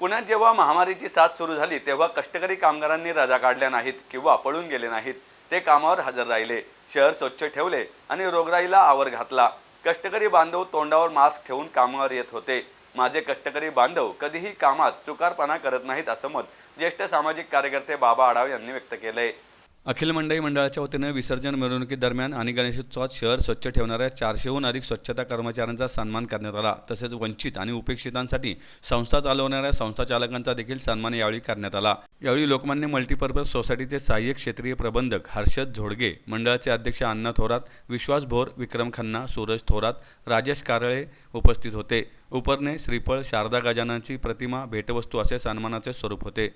पुण्यात जेव्हा महामारीची साथ सुरू झाली तेव्हा कष्टकरी कामगारांनी रजा काढल्या नाहीत किंवा पळून गेले नाहीत. ते कामावर हजर राहिले. शहर स्वच्छ ठेवले आणि रोगराईला आवर घातला. कष्टकरी बांधव तोंडावर मास्क ठेवून कामावर येत होते. माझे कष्टकरी बांधव कधीही कामात चुकारपणा करत नाहीत असं मत ज्येष्ठ सामाजिक कार्यकर्ते बाबा आढाव यांनी व्यक्त केलंय. अखिल मंडई मंडळाच्या वतीनं विसर्जन मिरवणुकीदरम्यान आणि गणेशोत्सवात शहर स्वच्छ ठेवणाऱ्या चारशेहून अधिक स्वच्छता कर्मचाऱ्यांचा सन्मान करण्यात आला. तसेच वंचित आणि उपेक्षितांसाठी संस्था चालवणाऱ्या संस्था चालकांचा देखील सन्मान यावेळी करण्यात आला. यावेळी लोकमान्य मल्टीपर्पज सोसायटीचे सहाय्यक क्षेत्रीय प्रबंधक हर्षद झोडगे मंडळाचे अध्यक्ष अण्णा थोरात विश्वास भोर विक्रम खन्ना सूरज थोरात राजेश कारळे उपस्थित होते. उपरणे श्रीफळ शारदा गजाननची प्रतिमा भेटवस्तू असे सन्मानाचे स्वरूप होते.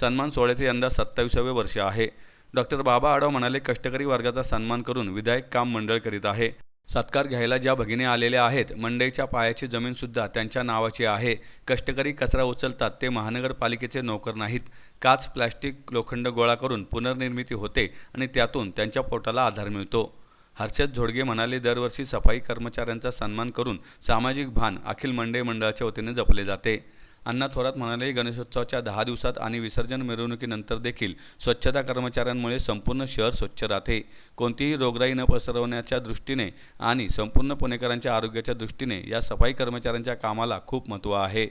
सन्मान सोहळ्याचे यंदा सत्तावीसावे वर्ष आहे. डॉक्टर बाबा आढाव म्हणाले कष्टकरी वर्गाचा सन्मान करून विधायक काम मंडळ करीत आहे. सत्कार घ्यायला ज्या भगिनी आलेल्या आहेत मंडईच्या पायाची जमीनसुद्धा त्यांच्या नावाची आहे. कष्टकरी कचरा उचलतात ते महानगरपालिकेचे नोकर नाहीत. काच प्लॅस्टिक लोखंड गोळा करून पुनर्निर्मिती होते आणि त्यातून त्यांच्या पोटाला आधार मिळतो. हर्षद झोडगे म्हणाले दरवर्षी सफाई कर्मचाऱ्यांचा सन्मान करून सामाजिक भान अखिल मंडई मंडळाच्या वतीने जपले जाते. अण्णा थोरात म्हणाले गणेशोत्सवाच्या दहा दिवसात आणि विसर्जन मिरवणुकीनंतर देखील स्वच्छता कर्मचाऱ्यांमुळे संपूर्ण शहर स्वच्छ राहते. कोणतीही रोगराई न पसरवण्याच्या दृष्टीने आणि संपूर्ण पुणेकरांच्या आरोग्याच्या दृष्टीने या सफाई कर्मचाऱ्यांच्या कामाला खूप महत्त्व आहे.